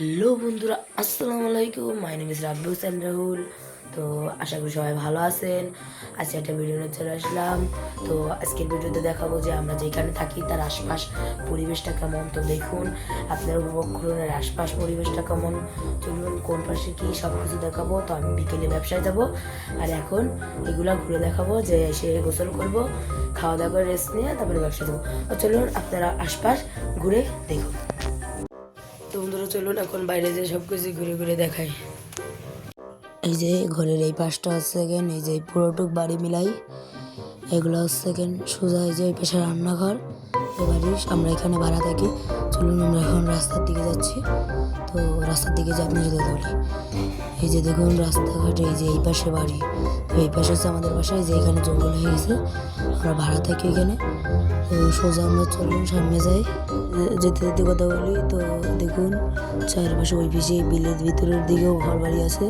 Hello বন্ধুরা, আসসালামু আলাইকুম। My name is Rabbu Rahul. তো আশা করি সবাই ভালো আছেন। আজকে একটা ভিডিও নিয়ে চলে আসলাম। তো আজকের ভিডিওতে দেখাবো যে আমরা যেখানে থাকি, তার আশপাশ পরিবেশটা কেমন? তো দেখুন, আপনারা উপভোগ করুন এর আশপাশ পরিবেশটা কেমন? চলুন, কোন পাশে কি সব কিছু দেখাবো? তো আমি বিকেলে ব্যবসায় যাব। আর এখন এগুলা ঘুরে দেখাবো, যে এসে গোসল করব খাওয়া দাওয়া করে রেস্ট নিয়ে তারপরে ব্যবসা যাব। তো চলুন, আপনারা আশপাশ ঘুরে দেখুন। চলুন, এখন বাইরে যে সব কিছু ঘুরে ঘুরে দেখাই। এই যে ঘরের এই পাশটা হচ্ছে কেন এই যে পুরোটুক বাড়ি মিলাই, এগুলো হচ্ছে কেন সোজা এই যে এই পাশে রান্নাঘর। এ বাড়ি আমরা এখানে ভাড়া থাকি। চলুন, আমরা এখন রাস্তার দিকে যাচ্ছি। তো রাস্তার দিকে যে আপনি যদি বলি। এই যে দেখুন, রাস্তাঘাটে এই যে এই পাশে বাড়ি। তো এই পাশে হচ্ছে আমাদের বাসায়, যে এখানে জঙ্গল হয়ে গেছে, আমরা ভাড়া থাকি এখানে। তো সোজা আমরা চলুন, সামনে যাই। যেতে যেতে কথা বলি, তো দেখুন, চারপাশে ওই পিছিয়ে বিলের ভিতরের দিকেও ঘর বাড়ি আছে।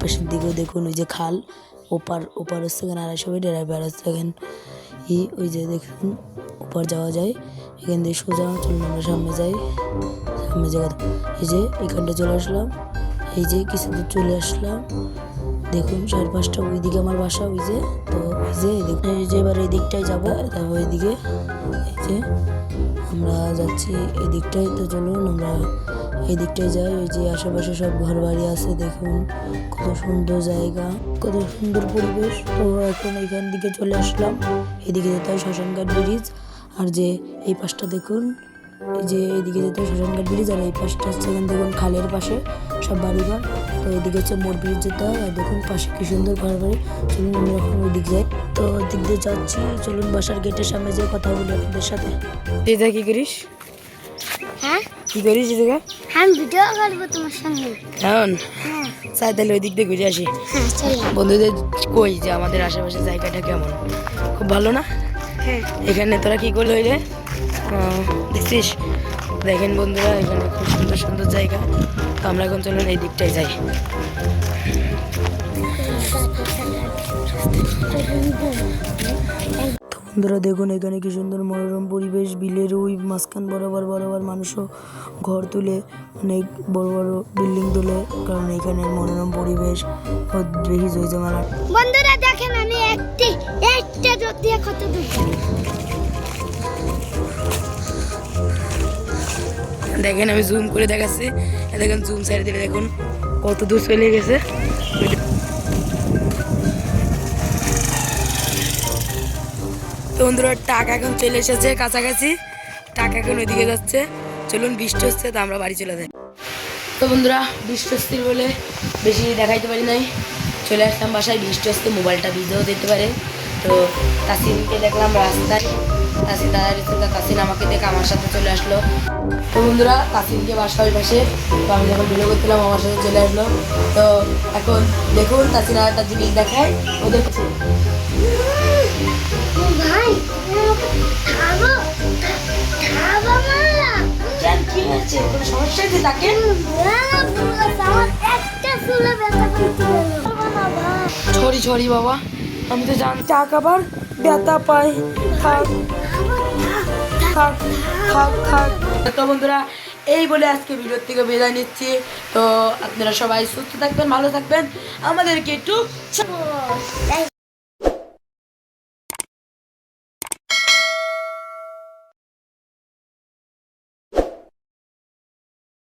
পাশের দিকেও দেখুন, ওই যে খাল। ওপার ওপার হচ্ছে এখানে আড়াইশো ফিট এর বেড়া হচ্ছে এখানে ওই যে দেখুন ওপার যাওয়া যায়, এখান দিয়ে সোজা চলুন আমরা সামনে যাই। সামনে যে কথা এই যে এখানটা চলে আসলাম, এই যে কিছু দূর চলে আসলাম। দেখুন চার পাঁচটা ওইদিকে আমার বাসা, ওই যে তো ওই যে এই যে এবার এই দিকটায় যাব তারপর এইদিকে এই যে আমরা যাচ্ছি এই দিকটায়। তো চলুন আমরা এই দিকটায় যাই, ওই যে আশেপাশে সব ঘর বাড়ি আছে, দেখুন কত সুন্দর জায়গা, কত সুন্দর পরিবেশ। তো এখন এখান দিকে চলে আসলাম, এদিকে যেতে হয় শ্মশানঘাট ব্রিজ। আর যে এই পাশটা দেখুন এই যে এদিকে যেতে হয় শ্মশানঘাট ব্রিজ আর এই পাশটা হচ্ছে এখানে দেখুন খালের পাশে সব বাড়িঘর। তো এদিকে হচ্ছে মোড় ব্রিজ যেতে হয় আর দেখুন পাশে কি সুন্দর ঘর বাড়ি। চলুন আমরা এখন ওই দিক যাই। তো ওই দিক দিয়ে যাচ্ছি চলুন বাসার গেটের সামনে যেয়ে কথা বলি আপনাদের সাথে। দিদা কি করিস? হ্যাঁ? কি করিস দিদা? আমি ভিডিও করব তোমার সঙ্গে। কেমন হ্যাঁ। চাই তাহলে ওই দিক দিয়ে ঘুরে আসি। হ্যাঁ বন্ধুদের কই যে আমাদের আশেপাশে জায়গাটা কেমন? খুব ভালো না? হ্যাঁ এখানে তোরা কি করল রে দেখছিস? দেখেন বন্ধুরা এখানে খুব সুন্দর সুন্দর জায়গা। তো আমরা এখন চলুন এই দিকটায় যাই। বন্ধুরা দেখুন এখানে কি সুন্দর মনোরম পরিবেশ বিলের ওই মাঝখান বরাবর বরাবর মানুষও ঘর তুলে অনেক বড় বড় বিল্ডিং তুলে কারণ এখানে মনোরম পরিবেশ বেশি বন্ধুরা দেখেন আমি একটা জোর দিয়ে কত দূর? দেখেন, আমি জুম করে দেখাচ্ছি। দেখেন জুম সাইড দিলে দেখুন, কত দূর চলে গেছে। বন্ধুরা, টাকা এখন চলে এসেছে কাছাকাছি। টাকা এখন ওইদিকে যাচ্ছে। চলুন, বৃষ্টি হচ্ছে, তো আমরা বাড়ি চলে যাই। তো বন্ধুরা, বৃষ্টি হচ্ছে বলে বেশি দেখাইতে পারি নাই। চলে আসলাম বাসায়, বৃষ্টি হচ্ছে, মোবাইলটা ভিজেও দিতে পারে তো তাসিনকে দেখলাম রাস্তায়। তাসিন দাদার রিসুলটা তাসিন আমাকে দেখে আমার সাথে চলে আসলো। তো বন্ধুরা তাসিনকে বাসা ওই পাশে তো আমি যখন ভিডিও করছিলাম আমার সাথে চলে আসলো। তো এখন দেখুন তাসিন আর একটা জিনিস দেখায় ওদের ভাই কি হয়েছে? কোনো সমস্যা আছে তাকে? ছড়ি ছড়ি বাবা। আমি তো জানি। টাক আবার, ব্যথা পাই থাক। থাক থাক থাক। তো বন্ধুরা, এই বলে আজকে ভিডিওর থেকে বিদায় নিচ্ছি। তো আপনারা সবাই সুস্থ থাকবেন, ভালো থাকবেন। আমাদেরকে একটু